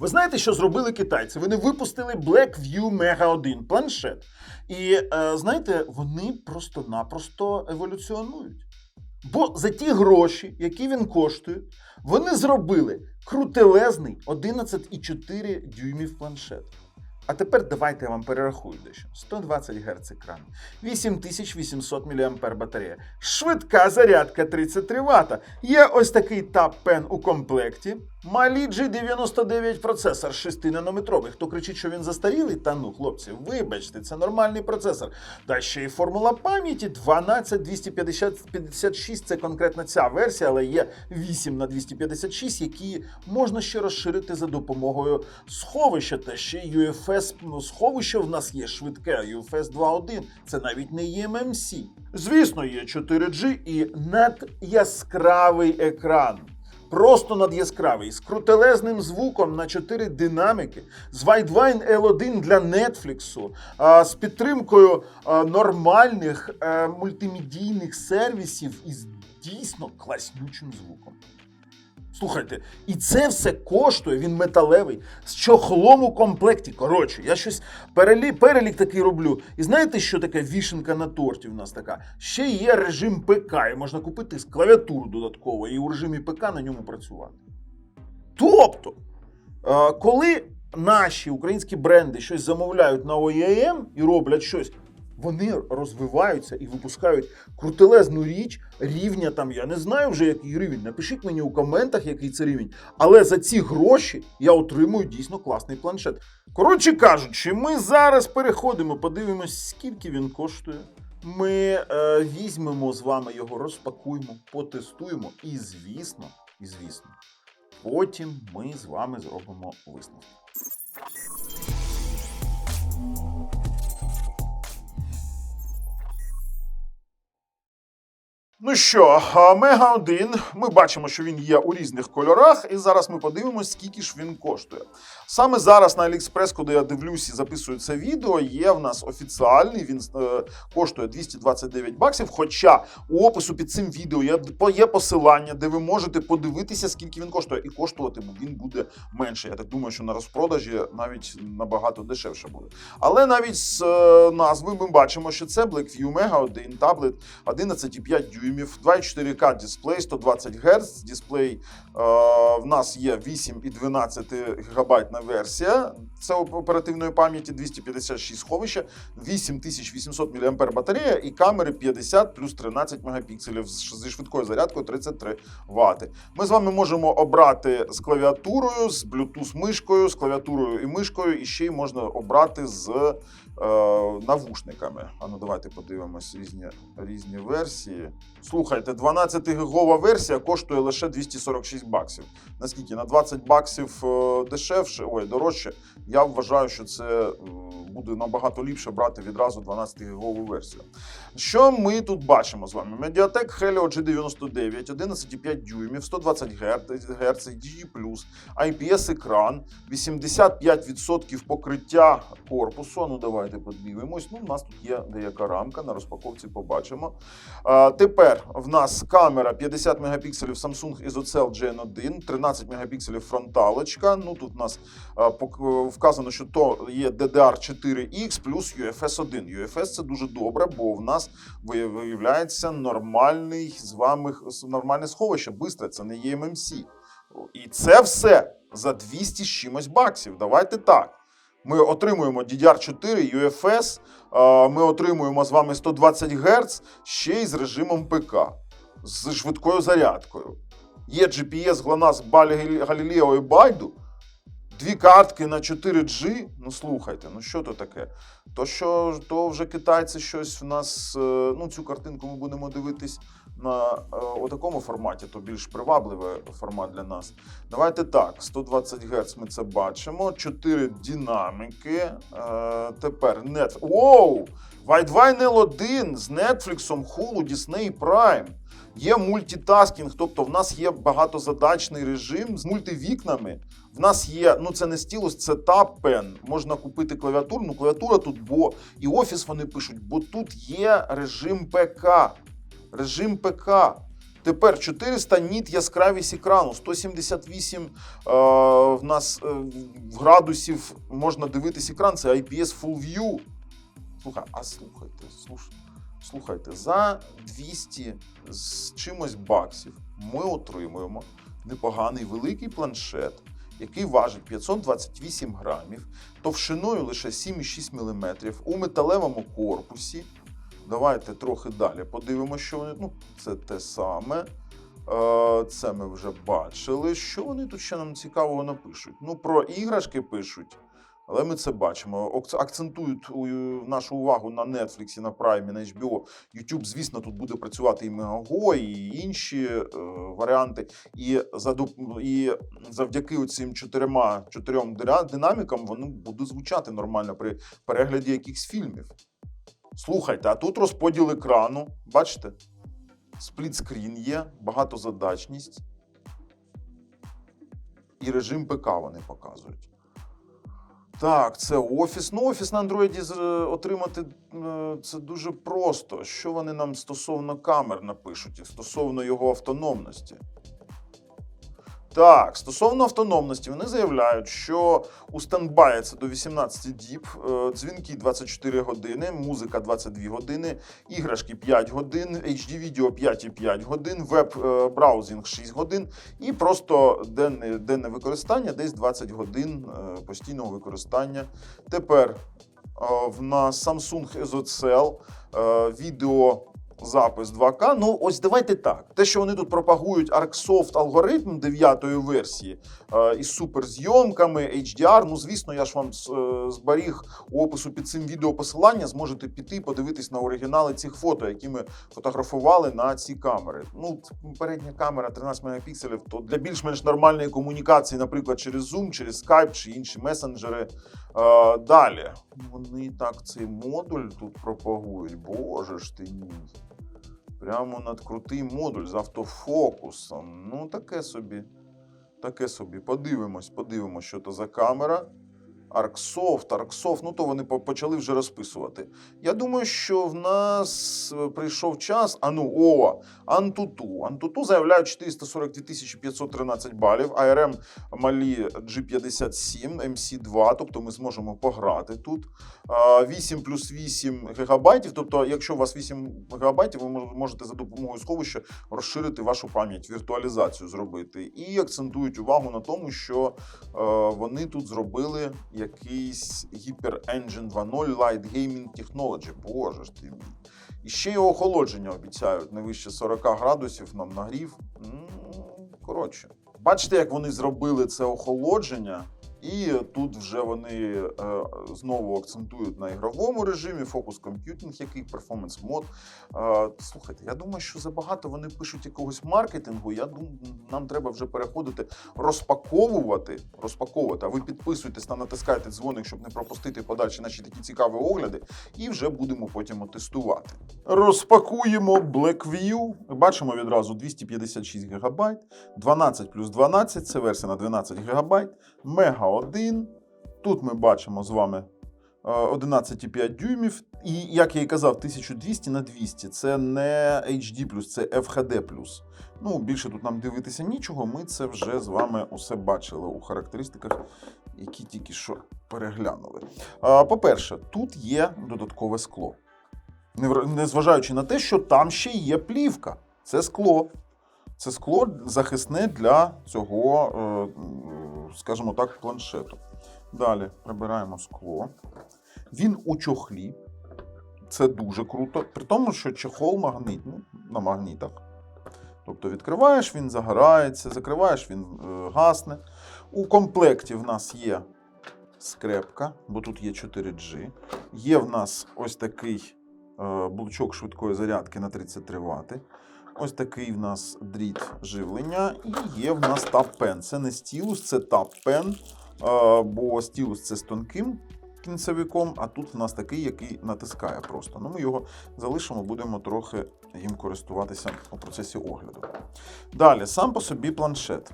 Ви знаєте, що зробили китайці? Вони випустили Blackview Mega 1 планшет. І е, знаєте, вони просто-напросто еволюціонують. Бо за ті гроші, які він коштує, вони зробили крутелезний 11,4 дюймів планшет. А тепер давайте я вам перерахую дещо. 120 Гц екран, 8800 мА батарея, швидка зарядка 33 Вт. Є ось такий Pen у комплекті. Малі G99 процесор 6-нанометровий. Хто кричить, що він застарілий? Та ну, хлопці, вибачте, це нормальний процесор. Та ще й формула пам'яті 12256 це конкретно ця версія, але є 8 на 256, які можна ще розширити за допомогою сховища. Та ще UFS ну, сховище в нас є швидке, UFS 2.1. Це навіть не EMMC. Звісно, є 4G і надяскравий екран. Просто надяскравий, з крутелезним звуком на 4 динаміки, з Widevine L1 для Netflix, з підтримкою нормальних е, мультимедійних сервісів із дійсно класнючим звуком. Слухайте, і це все коштує, він металевий, з чохлом у комплекті. Коротше, я щось перелі, перелік такий роблю. І знаєте, що таке вішенка на торті в нас така? Ще є режим ПК, і можна купити з клавіатуру додатково і у режимі ПК на ньому працювати. Тобто, е, коли наші українські бренди щось замовляють на OEM і роблять щось, вони розвиваються і випускають крутелезну річ рівня там. Я не знаю вже який рівень. Напишіть мені у коментах, який це рівень. Але за ці гроші я отримую дійсно класний планшет. Коротше кажучи, ми зараз переходимо, подивимось, скільки він коштує. Ми е, візьмемо з вами його, розпакуємо, потестуємо, і звісно, і звісно, потім ми з вами зробимо висновки. Ну що, Мега 1, ми бачимо, що він є у різних кольорах, і зараз ми подивимося, скільки ж він коштує. Саме зараз на AliExpress, куди я дивлюсь і записую це відео, є в нас офіціальний, він е, коштує 229 баксів. Хоча у опису під цим відео є, є посилання, де ви можете подивитися, скільки він коштує, і коштувати він буде менше. Я так думаю, що на розпродажі навіть набагато дешевше буде. Але навіть з е, назви ми бачимо, що це Blackview Mega 1 таблет 11,5 дюймів, 2,4К дисплей, 120 Гц. Дисплей е, в нас є 8 і 12 гігабайтна версія. Це оперативної пам'яті 256 сховища, 8800 мАh батарея і камери 50 плюс 13 мегапікселів зі швидкою зарядкою 33 Вт. Ми з вами можемо обрати з клавіатурою, з Bluetooth мишкою, з клавіатурою і мишкою, і ще й можна обрати з навушниками. А ну давайте подивимось різні, різні версії. Слухайте, 12 гігова версія коштує лише 246 баксів. Наскільки? На 20 баксів е, дешевше, ой, дорожче. Я вважаю, що це е, буде набагато ліпше брати відразу 12 гігову версію. Що ми тут бачимо з вами? Mediatek Helio G99, 11,5 дюймів, 120 Гц, DG+, IPS-екран, 85% покриття корпусу. Ну, давайте подивимось. Ну, у нас тут є деяка рамка, на розпаковці побачимо. А, тепер в нас камера 50 мегапікселів Samsung ISOCELL Gen1, 13 мегапікселів фронталочка. Ну, тут у нас а, вказано, що то є DDR4X плюс UFS 1. UFS це дуже добре, бо в нас виявляється нормальний з вами нормальне сховище. Бистре, це не є MMC. І це все за 200 з чимось баксів. Давайте так. Ми отримуємо DDR4, UFS, ми отримуємо з вами 120 Гц ще й з режимом ПК, з швидкою зарядкою. Є GPS GLONASS, Galileo і Байду. Дві картки на 4G. Ну слухайте, ну що то таке? То що то вже китайці щось в нас. е, Ну, цю картинку ми будемо дивитись на е, отакому форматі, то більш привабливий формат для нас. Давайте так: 120 Гц ми це бачимо. 4 динаміки. Е, тепер Netflix. Воу! Widevine L1 з Netflix, Hulu, Disney Prime. Є мультитаскінг, тобто в нас є багатозадачний режим з мультивікнами. В нас є, ну це не стілус, це Pen. Можна купити клавіатуру. Ну, клавіатура тут, бо і офіс вони пишуть, бо тут є режим ПК. Режим ПК. Тепер 400 ніт яскравість екрану, 178 е, в нас е, градусів можна дивитись екран. Це IPS Full View. Слухай, а слухайте, слуш- слухайте, за 200 з чимось баксів ми отримуємо непоганий великий планшет, який важить 528 грамів, товщиною лише 7,6 мм у металевому корпусі. Давайте трохи далі подивимося, що вони. Ну, це те саме. Е, Це ми вже бачили. Що вони тут ще нам цікавого напишуть? Ну, про іграшки пишуть, але ми це бачимо. Акцентують нашу увагу на Netflix, на Prime, на HBO. YouTube, звісно, тут буде працювати і Megago, і інші е, варіанти. І, і завдяки цим чотирма чотирьом динамікам вони будуть звучати нормально при перегляді якихось фільмів. Слухайте, а тут розподіл екрану. Бачите? Сплітскрін є, багатозадачність. І режим ПК вони показують. Так, це офіс. Ну, офіс на Android отримати е, це дуже просто. Що вони нам стосовно камер напишуть і стосовно його автономності? Так, стосовно автономності, вони заявляють, що у стендбай це до 18 діб, е, дзвінки 24 години, музика 22 години, іграшки 5 годин, HD відео 5,5 годин, веб-браузінг 6 годин і просто денне, денне використання десь 20 годин е, постійного використання. Тепер е, в нас Samsung EzoCell, е, відео. Запис 2К. Ну, ось давайте так. Те, що вони тут пропагують ArcSoft алгоритм 9 версії е, із суперзйомками, HDR. Ну, звісно, я ж вам е, зберіг у опису під цим відео посилання. Зможете піти подивитись на оригінали цих фото, які ми фотографували на ці камери. Ну, передня камера 13 мегапікселів, то для більш-менш нормальної комунікації, наприклад, через Zoom, через Skype чи інші месенджери. Е, далі. Вони так цей модуль тут пропагують. Боже ж ти мій. Прямо надкрутий модуль з автофокусом. Ну, таке собі. Таке собі. Подивимось, подивимось, що то за камера. Арксофт, Арксофт, ну то вони почали вже розписувати. Я думаю, що в нас е, прийшов час. А ну, о, Антуту. Антуту заявляють 442 513 балів, АРМ малі G57, MC2, тобто ми зможемо пограти тут. 8 плюс 8 гігабайтів. Тобто, якщо у вас 8 гігабайтів, ви можете за допомогою сховища розширити вашу пам'ять, віртуалізацію зробити. І акцентують увагу на тому, що е, вони тут зробили якийсь Hyper Engine 2.0 Light Gaming Technology. Боже ж ти мій. І ще й охолодження обіцяють не вище 40 градусів нам нагрів. Коротше, бачите, як вони зробили це охолодження. І тут вже вони е, знову акцентують на ігровому режимі, фокус комп'ютинг, який перформанс мод. Е, слухайте, я думаю, що забагато вони пишуть якогось маркетингу. Я думаю, нам треба вже переходити, розпаковувати. розпаковувати. А ви підписуйтесь та натискайте дзвоник, щоб не пропустити подальші наші такі цікаві огляди, і вже будемо потім тестувати. Розпакуємо Blackview. Бачимо відразу 256 ГБ, 12 плюс 12 це версія на 12 ГБ, Мега 1. Тут ми бачимо з вами е, 11,5 дюймів. І, як я і казав, 1200 на 200. Це не HD+, це FHD+. Ну, більше тут нам дивитися нічого. Ми це вже з вами усе бачили у характеристиках, які тільки що переглянули. По-перше, тут є додаткове скло. Незважаючи на те, що там ще є плівка. Це скло. Це скло захисне для цього, е, скажімо так, планшету. Далі прибираємо скло. Він у чохлі. Це дуже круто. При тому, що чехол магнитний на магнітах. Тобто відкриваєш, він загорається, закриваєш, він е, гасне. У комплекті в нас є скрепка, бо тут є 4G. Є в нас ось такий е, блочок швидкої зарядки на 33 Вт. Ось такий в нас дріт живлення. І є в нас тап-пен. Це не стілус, це тап-пен, бо стілус це з тонким кінцевиком, а тут в нас такий, який натискає просто. Ну, ми його залишимо, будемо трохи їм користуватися у процесі огляду. Далі, сам по собі планшет.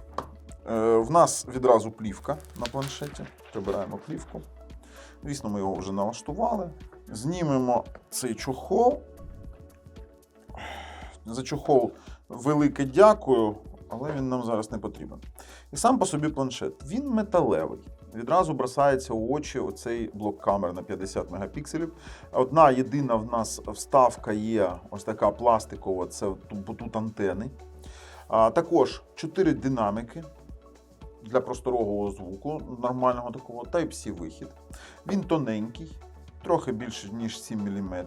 Е, в нас відразу плівка на планшеті. Прибираємо плівку. Звісно, ми його вже налаштували. Знімемо цей чохол. За чохол велике дякую, але він нам зараз не потрібен. І сам по собі планшет. Він металевий. Відразу бросається у очі оцей блок камер на 50 мегапікселів. Одна єдина в нас вставка є ось така пластикова, це ту- тут антени. А, також 4 динамики для просторового звуку, нормального такого Type-C вихід. Він тоненький, трохи більше, ніж 7 мм.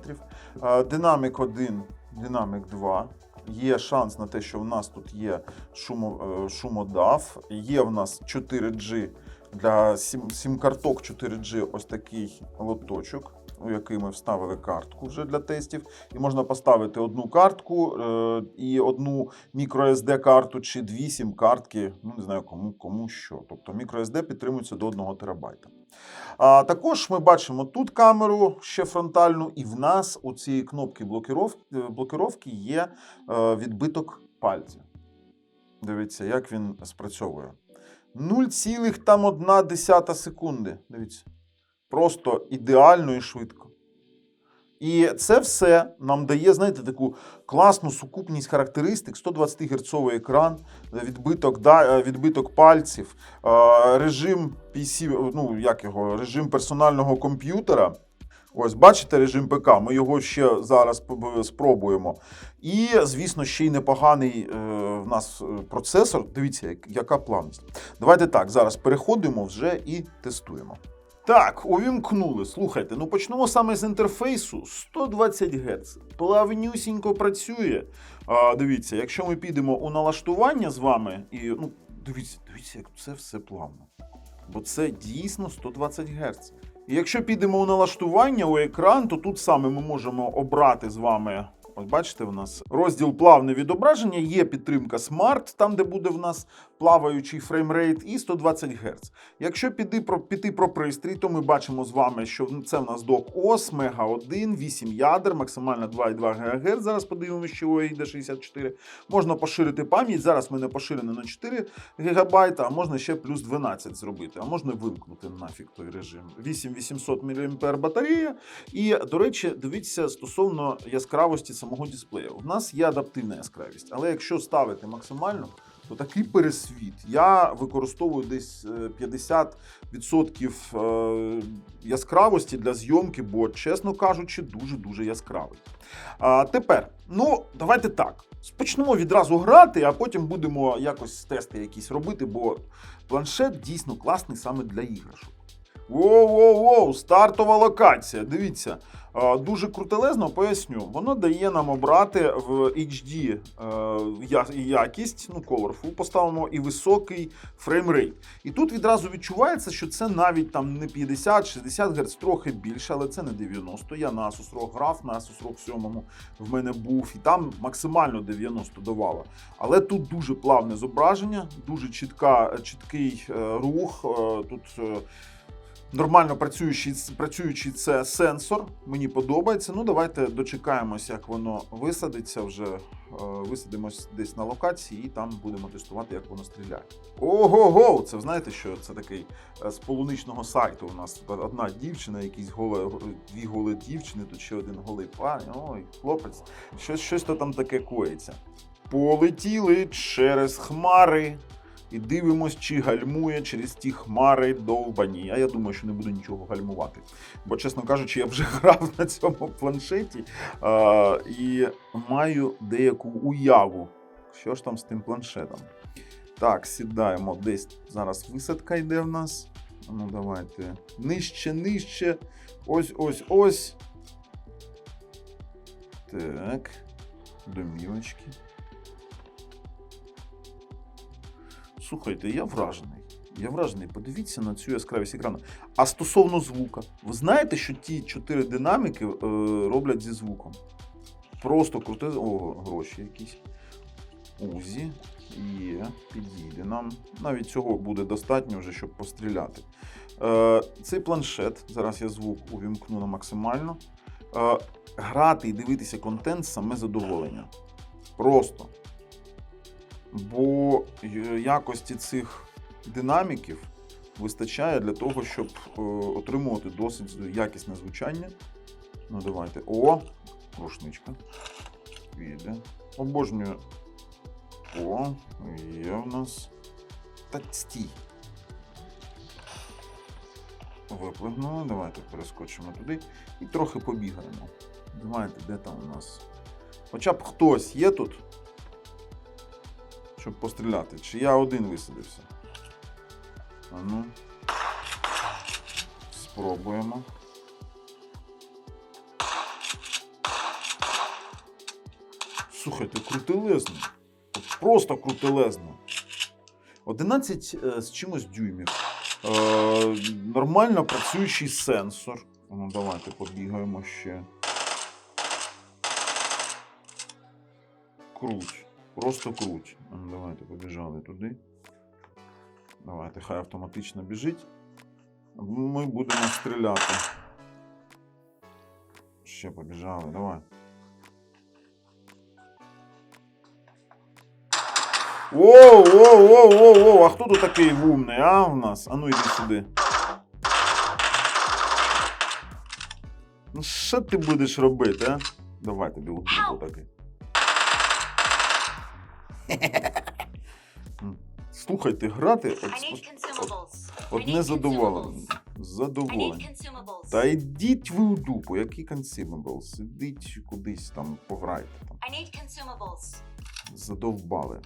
А, Динамик 1, динамик 2. Є шанс на те, що в нас тут є шумо, е, шумодав, є в нас 4G для сім, сім карток 4G ось такий лоточок, у який ми вставили картку вже для тестів. І можна поставити одну картку е, і одну microSD карту чи дві сім картки. Ну не знаю кому, кому що. Тобто microSD підтримується до 1 терабайта. А також ми бачимо тут камеру ще фронтальну, і в нас у цієї кнопки блокировки, блокировки є е, відбиток пальця. Дивіться, як він спрацьовує. 0,1 секунди. Дивіться. Просто ідеально і швидко. І це все нам дає, знаєте, таку класну сукупність характеристик: 120 герцовий екран, відбиток, е, відбиток пальців, е, режим PC, ну як його, режим персонального комп'ютера. Ось, бачите режим ПК, ми його ще зараз спробуємо. І, звісно, ще й непоганий е, в нас е, процесор. Дивіться, яка плавність. Давайте так, зараз переходимо вже і тестуємо. Так, увімкнули. Слухайте, ну почнемо саме з інтерфейсу. 120 Гц. Плавнюсінько працює. А, дивіться, якщо ми підемо у налаштування з вами, і ну, дивіться, дивіться, як це все плавно. Бо це дійсно 120 Гц. І якщо підемо у налаштування у екран, то тут саме ми можемо обрати з вами. Ось бачите, в нас розділ плавне відображення, є підтримка Smart, там де буде в нас плаваючий фреймрейт, і 120 Гц. Якщо піти про, піти про пристрій, то ми бачимо з вами, що це в нас док ОС, Мега 1, 8 ядер, максимально 2,2 ГГц. Зараз подивимося, що у AID 64. Можна поширити пам'ять. Зараз в мене поширено на 4 ГБ, а можна ще плюс 12 зробити, а можна вимкнути нафіг той режим. 8800 мАh батарея. І, до речі, дивіться стосовно яскравості самого дисплею. У нас є адаптивна яскравість, але якщо ставити максимально, то такий пересвіт. Я використовую десь е, 50% е, яскравості для зйомки, бо, чесно кажучи, дуже-дуже яскравий. А тепер, ну, давайте так. Почнемо відразу грати, а потім будемо якось тести якісь робити, бо планшет дійсно класний саме для іграшок. Воу-воу-воу, стартова локація. Дивіться, дуже крутелезно поясню. Воно дає нам обрати в HD е, якість, ну, Colorful, поставимо і високий фреймрейт. І тут відразу відчувається, що це навіть там не 50-60 Гц, трохи більше, але це не 90. Я на Asus ROG грав, на Asus ROG 7 в мене був, і там максимально 90 давало. Але тут дуже плавне зображення, дуже чітка, чіткий е, рух. е, Тут нормально працюючий, працюючий це сенсор. Мені подобається. Ну, давайте дочекаємось, як воно висадиться вже. е, Висадимось десь на локації і там будемо тестувати, як воно стріляє. Ого-го! Це знаєте, що це такий е, з полуничного сайту. У нас одна дівчина, якісь голе, дві голі дівчини, тут ще один голий парень. Ой, хлопець. Щось, щось то там таке коїться. Полетіли через хмари. І дивимось, чи гальмує через ті хмари довбані. А я думаю, що не буду нічого гальмувати. Бо, чесно кажучи, я вже грав на цьому планшеті а, і маю деяку уяву, що ж там з тим планшетом. Так, сідаємо десь. Зараз висадка йде в нас. Ну, давайте. Нижче, нижче. Ось, ось, ось. Так. Домівочки. Слухайте, я вражений. Я вражений. Подивіться на цю яскравість екрану. А стосовно звука, ви знаєте, що ті чотири динаміки е, роблять зі звуком? Просто круте. О, гроші якісь. Узі. Є, підійде нам. Навіть цього буде достатньо вже, щоб постріляти. Е, цей планшет, зараз я звук увімкну на максимально. Е, грати і дивитися контент саме задоволення. Просто. Бо е, якості цих динаміків вистачає для того, щоб е, отримувати досить якісне звучання. Ну, давайте. О, рушничка. Піде. Обожнюю О, є в нас. Та стій. Виплигнули. Давайте перескочимо туди і трохи побігаємо. Давайте, де там у нас? Хоча б хтось є тут, щоб постріляти. Чи я один висадився? А ну. Спробуємо. Слухайте, крутелезно. Просто крутелезно. 11 е, з чимось дюймів. Е, нормально працюючий сенсор. Ну, давайте побігаємо ще. Круть. Просто круть. Давайте побіжали туди. Давайте, хай автоматично біжить. Ми будемо стріляти. Ще побіжали, давай. Воу, воу, воу, воу, воу, а хто тут такий вумний, а в нас? А ну іди сюди. Ну що ти будеш робити, а? Давай тобі отут. Слухайте, грати от, I need consumables. от I не need задоволення. Задоволення. Та йдіть ви у дупу, які consumables? Ідіть кудись там пограйте. Там. Задовбали.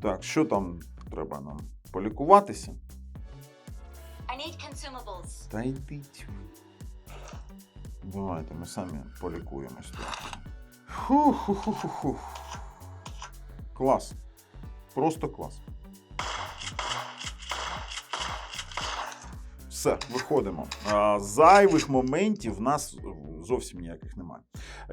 Так, що там треба нам? Полікуватися? I need consumables. Та йдіть. Давайте, ми самі полікуємось трохи. Клас. Просто клас. Все, виходимо. Зайвих моментів в нас зовсім ніяких немає.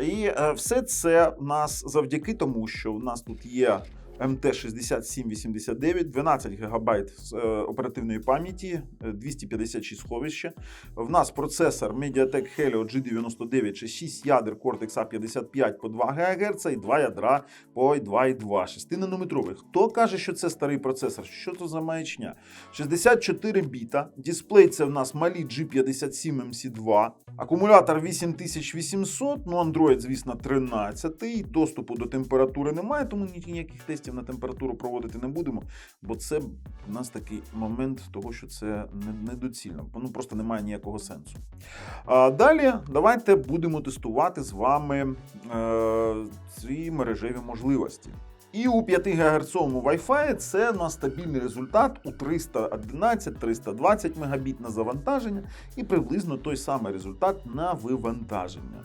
І е, все це в нас завдяки тому, що в нас тут є МТ-6789, 12 ГБ е, оперативної пам'яті, е, 256 сховища. В нас процесор Mediatek Helio G99, ще 6 ядер Cortex A55 по 2 ГГц і 2 ядра по 2,2. 6 нанометрових. Хто каже, що це старий процесор? Що це за маячня? 64 біта. Дисплей це в нас малі G57 MC2. Акумулятор 8800, ну Android, звісно, 13. Доступу до температури немає, тому ніяких тестів на температуру проводити не будемо, бо це в нас такий момент того, що це недоцільно. Ну просто немає ніякого сенсу. А далі давайте будемо тестувати з вами е, ці мережеві можливості. І у 5 ГГц Wi-Fi це у нас стабільний результат у 311-320 Мбіт на завантаження і приблизно той самий результат на вивантаження.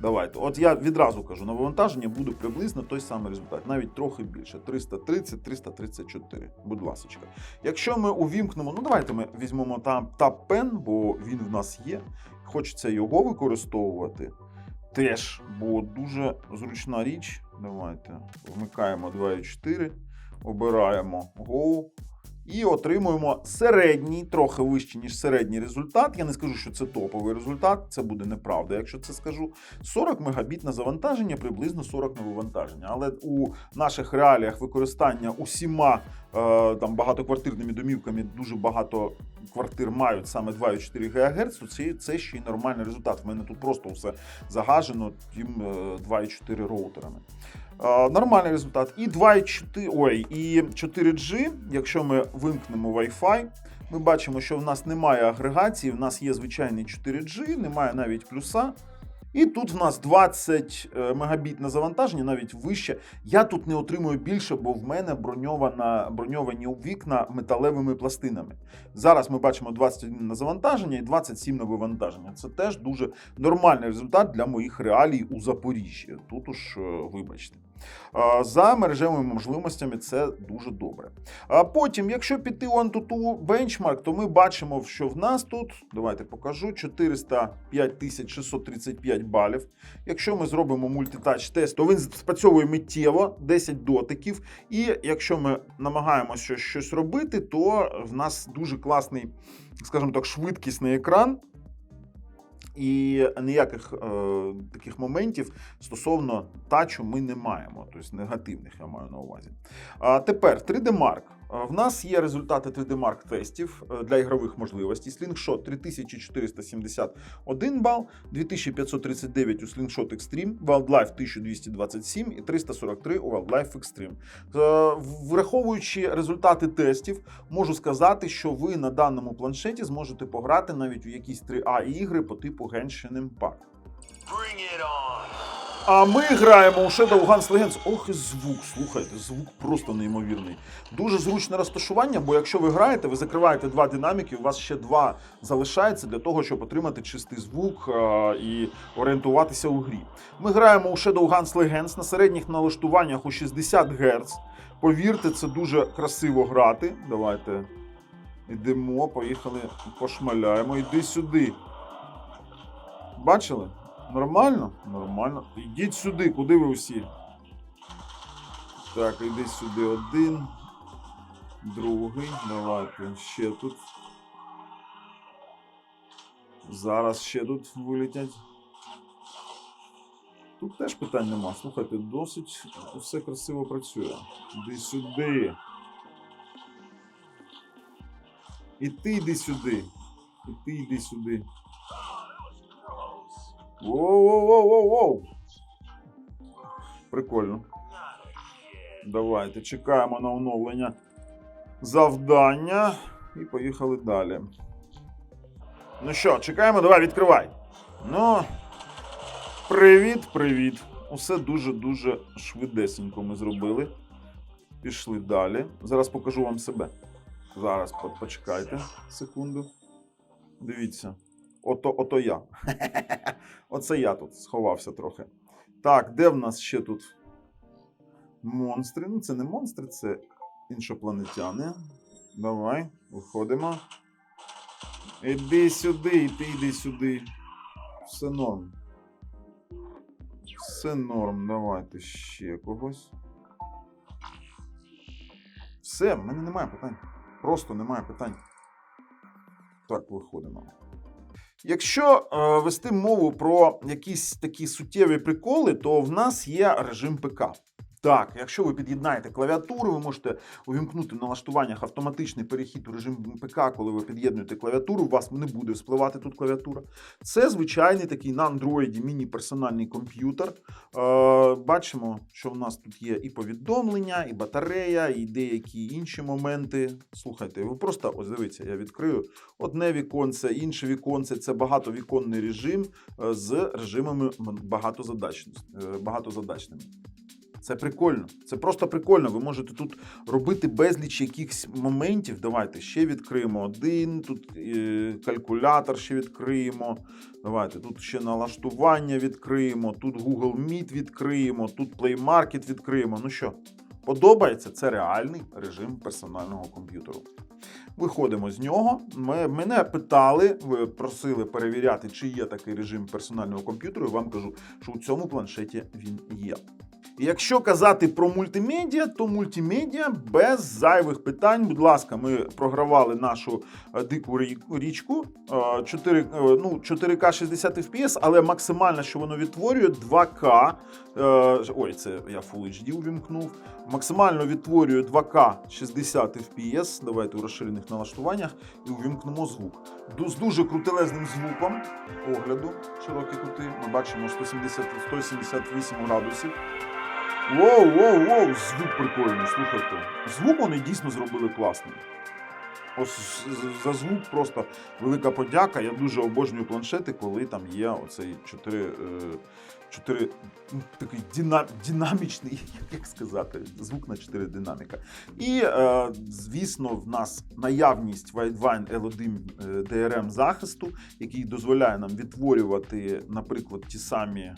Давайте, от я відразу кажу, на вивантаження буде приблизно той самий результат, навіть трохи більше 330-334. Будь ласка. Якщо ми увімкнемо, ну давайте ми візьмемо там Tab Pen, бо він в нас є. Хочеться його використовувати теж, бо дуже зручна річ. Давайте. Вмикаємо 2.4, обираємо Go і отримуємо середній, трохи вищий, ніж середній результат. Я не скажу, що це топовий результат, це буде неправда, якщо це скажу. 40 мегабіт на завантаження, приблизно 40 на вивантаження. Але у наших реаліях використання усіма е, там багатоквартирними домівками дуже багато квартир мають саме 2,4 ГГц, то це, це ще й нормальний результат. В мене тут просто все загажено тим е, 2,4 роутерами. Е, Нормальний результат. І 2,4, ой, і 4G, якщо ми вимкнемо Wi-Fi, ми бачимо, що в нас немає агрегації, в нас є звичайний 4G, немає навіть плюса. І тут в нас 20 е, мегабіт на завантаження, навіть вище. Я тут не отримую більше, бо в мене броньована, броньовані вікна металевими пластинами. Зараз ми бачимо 21 на завантаження і 27 на вивантаження. Це теж дуже нормальний результат для моїх реалій у Запоріжжі. Тут уж е, вибачте. За мережевими можливостями це дуже добре. А потім, якщо піти у Antutu Benchmark, то ми бачимо, що в нас тут, давайте покажу, 405 635 балів. Якщо ми зробимо мультитач тест, то він спрацьовує миттєво 10 дотиків. І якщо ми намагаємося щось робити, то в нас дуже класний, скажімо так, швидкісний екран. І ніяких е, таких моментів стосовно тачу ми не маємо, тобто негативних я маю на увазі. А тепер 3D Mark. Е, В нас є результати 3D Mark тестів е, для ігрових можливостей. Slingshot 3471 бал, 2539 у Slingshot Extreme, Wildlife 1227 і 343 у Wildlife Extreme. Е, Враховуючи результати тестів, можу сказати, що ви на даному планшеті зможете пограти навіть у якісь 3А ігри по типу Genshin Impact. Bring it on. А ми граємо у Shadow Guns Legends. Ох, і звук, слухайте, звук просто неймовірний. Дуже зручне розташування, бо якщо ви граєте, ви закриваєте два динаміки, у вас ще два залишається для того, щоб отримати чистий звук е, і орієнтуватися у грі. Ми граємо у Shadow Guns Legends на середніх налаштуваннях у 60 Гц. Повірте, це дуже красиво грати. Давайте йдемо, поїхали, пошмаляємо. Іди сюди. Бачили? Нормально? Нормально. Йдіть сюди, куди ви всі? Так, іди сюди один. Другий. Давайте ще тут. Зараз ще тут вилетять. Тут теж питань нема. Слухайте, досить все красиво працює. Іди сюди. І ти йди сюди. І ти йди сюди. Воу-воу-воу-воу-воу. Прикольно. Давайте чекаємо на оновлення завдання і поїхали далі. Ну що, чекаємо, давай, відкривай. Ну. Привіт, привіт. Усе дуже-дуже швидесенько ми зробили. Пішли далі. Зараз покажу вам себе. Зараз почекайте секунду. Дивіться. Ото, ото я. Оце я тут сховався трохи. Так, де в нас ще тут монстри? Ну, це не монстри, це іншопланетяни. Давай, виходимо. Іди сюди, і ти йди сюди. Все норм. Все норм. Давайте ще когось. Все, в мене немає питань. Просто немає питань. Так, виходимо. Якщо е, вести мову про якісь такі суттєві приколи, то в нас є режим ПК. Так, якщо ви під'єднаєте клавіатуру, ви можете увімкнути в налаштуваннях автоматичний перехід у режим ПК, коли ви під'єднуєте клавіатуру, у вас не буде спливати тут клавіатура. Це звичайний такий на андроїді міні-персональний комп'ютер. Е, бачимо, що в нас тут є і повідомлення, і батарея, і деякі інші моменти. Слухайте, ви просто ось дивіться, я відкрию одне віконце, інше віконце. Це багатовіконний режим е, з режимами багатозадачними. Це прикольно. Це просто прикольно. Ви можете тут робити безліч якихось моментів. Давайте ще відкриємо один. Тут е, калькулятор ще відкриємо. Давайте тут ще налаштування відкриємо. Тут Google Meet відкриємо. Тут Play Market відкриємо. Ну що, подобається? Це реальний режим персонального комп'ютеру. Виходимо з нього. Ми, мене питали, ви просили перевіряти, чи є такий режим персонального комп'ютеру. Я вам кажу, що у цьому планшеті він є. Якщо казати про мультимедіа, то мультимедіа без зайвих питань. Будь ласка, ми програвали нашу е, дику річку е, 4, е, ну, 4К 60 FPS, але максимально, що воно відтворює, 2К. е, Ой, це я Full HD увімкнув. Максимально відтворює 2К 60 FPS. Давайте у розширених налаштуваннях і увімкнемо звук. З дуже крутелезним звуком огляду, широкі кути. Ми бачимо 170, 178 градусів. Воу, воу, воу, звук прикольний, слухайте. Звук вони дійсно зробили класний. Ось за звук просто велика подяка. Я дуже обожнюю планшети, коли там є оцей 4, е, 4 ну, такий дина, динамічний, як сказати, звук на 4 динаміка. І, е, звісно, в нас наявність Widevine L1 е, DRM захисту, який дозволяє нам відтворювати, наприклад, ті самі е,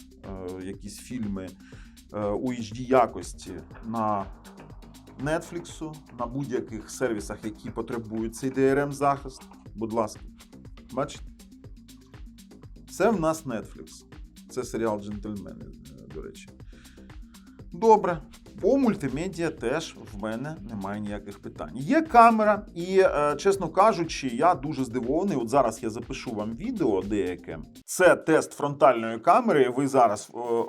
якісь фільми е, у HD якості на Netflix, на будь-яких сервісах, які потребують цей DRM захист. Будь ласка, бачите? Це в нас Netflix. Це серіал Джентльмени, е, до речі. Добре. По мультимедіа теж в мене немає ніяких питань. Є камера, і, е, чесно кажучи, я дуже здивований. От зараз я запишу вам відео деяке. Це тест фронтальної камери. Ви зараз е, е,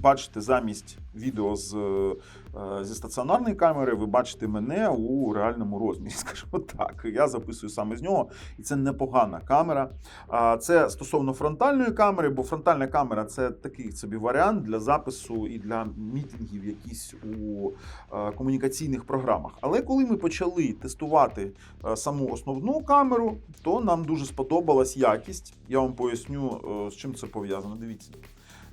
бачите замість відео з, е, зі стаціонарної камери, ви бачите мене у реальному розмірі. Скажімо так. Я записую саме з нього, і це непогана камера. Це стосовно фронтальної камери, бо фронтальна камера це такий собі варіант для запису і для мітингів якісь у е, комунікаційних програмах. Але коли ми почали тестувати е, саму основну камеру, то нам дуже сподобалась якість. Я вам поясню, з чим це пов'язано. Дивіться.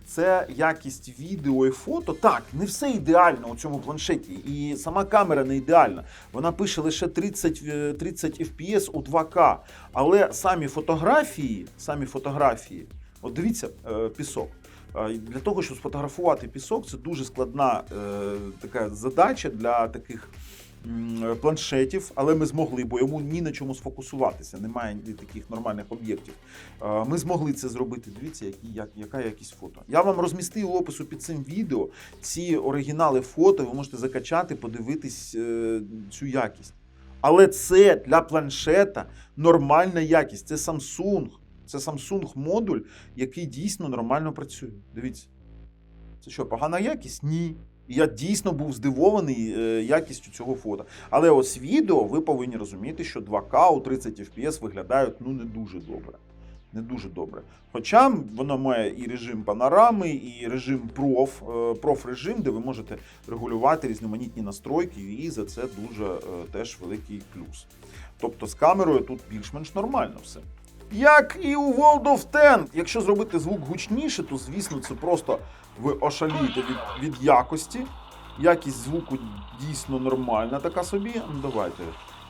Це якість відео і фото. Так, не все ідеально у цьому планшеті, і сама камера не ідеальна. Вона пише лише 30, е, 30 FPS у 2К. Але самі фотографії, самі фотографії, от дивіться, е, пісок. Е, Для того, щоб сфотографувати пісок, це дуже складна е, така задача для таких планшетів, але ми змогли, бо йому ні на чому сфокусуватися, немає ні таких нормальних об'єктів. Ми змогли це зробити. Дивіться, які, як, яка якість фото. Я вам розмістив опису під цим відео. Ці оригінали фото ви можете закачати, подивитись е, цю якість. Але це для планшета нормальна якість. Це Samsung. Це Samsung модуль, який дійсно нормально працює. Дивіться. Це що, погана якість? Ні. Я дійсно був здивований е, якістю цього фото. Але ось відео ви повинні розуміти, що 2К у 30 FPS виглядають ну не дуже добре. Не дуже добре. Хоча воно має і режим панорами, і режим проф, е, проф-режим, де ви можете регулювати різноманітні настройки, і за це дуже е, теж великий плюс. Тобто з камерою тут більш-менш нормально все. Як і у World of Tank. Якщо зробити звук гучніше, то звісно це просто ви ошалієте від, від якості. Якість звуку дійсно нормальна, така собі. Ну давайте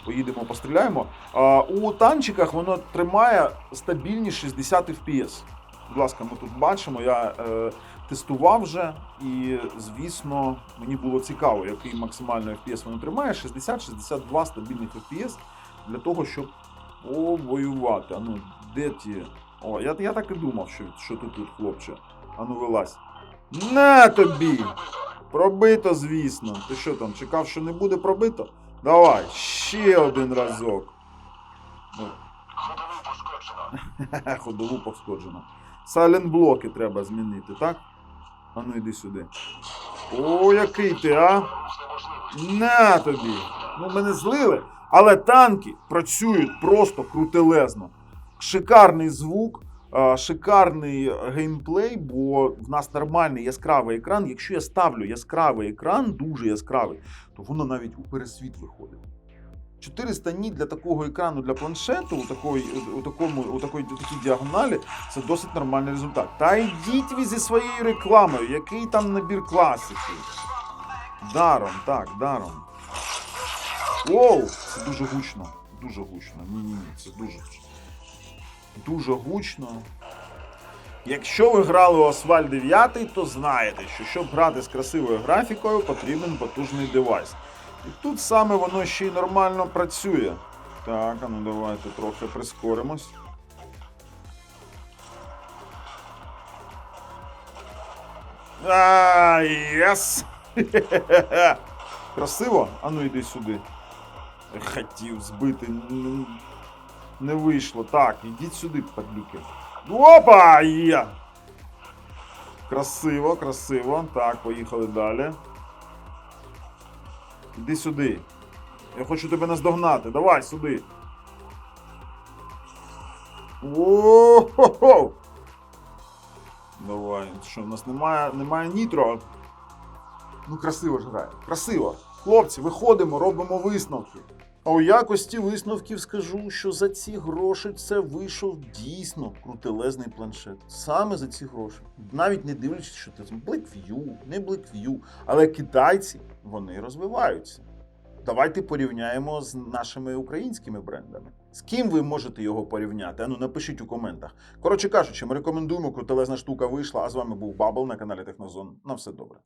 поїдемо, постріляємо. А, у танчиках воно тримає стабільні 60 FPS. Будь ласка, ми тут бачимо. Я е, тестував вже, і звісно, мені було цікаво, який максимально FPS воно тримає. 60-62 стабільних FPS для того, щоб повоювати. А ну, де ті. О, я, я так і думав, що, що ти тут, хлопче. А ну вилазь. На тобі! Пробито, звісно. Ти що там, чекав, що не буде пробито? Давай, ще один разок. Ну, Ходову пошкоджено. Ходову пошкоджено. Сайлент блоки треба змінити, так? А ну йди сюди. О, який ти, а? На тобі. Ну, мене злили. Але танки працюють просто крутелезно. Шикарний звук, шикарний геймплей, бо в нас нормальний яскравий екран. Якщо я ставлю яскравий екран, дуже яскравий, то воно навіть у пересвіт виходить. 400 ніт для такого екрану для планшету у такої, у такому, у такої, у такій діагоналі це досить нормальний результат. Та йдіть ви зі своєю рекламою, який там набір класики. Даром, так, даром. Оу, це дуже гучно. Дуже гучно. Ні, ні, ні, це дуже. Дуже гучно. Якщо ви грали у Асфальт 9, то знаєте, що щоб грати з красивою графікою, потрібен потужний девайс. І тут саме воно ще й нормально працює. Так, а ну давайте трохи прискоримось. А, єс! Красиво? А ну йди сюди. Хотів збити. Не вийшло. Так, ідіть сюди, падлюки. Опа! Є! Красиво, красиво. Так, поїхали далі. Іди сюди. Я хочу тебе наздогнати. Давай сюди. О-хо-хо! Давай. Що, в нас немає, немає нітро? Ну, красиво ж грає. Красиво. Хлопці, виходимо, робимо висновки. А у якості висновків скажу, що за ці гроші це вийшов дійсно крутелезний планшет. Саме за ці гроші. Навіть не дивлячись, що це Blackview, не Blackview. Але китайці вони розвиваються. Давайте порівняємо з нашими українськими брендами. З ким ви можете його порівняти? Ану, напишіть у коментах. Коротше кажучи, ми рекомендуємо, крутелезна штука вийшла. А з вами був Бабл на каналі Технозон. На все добре.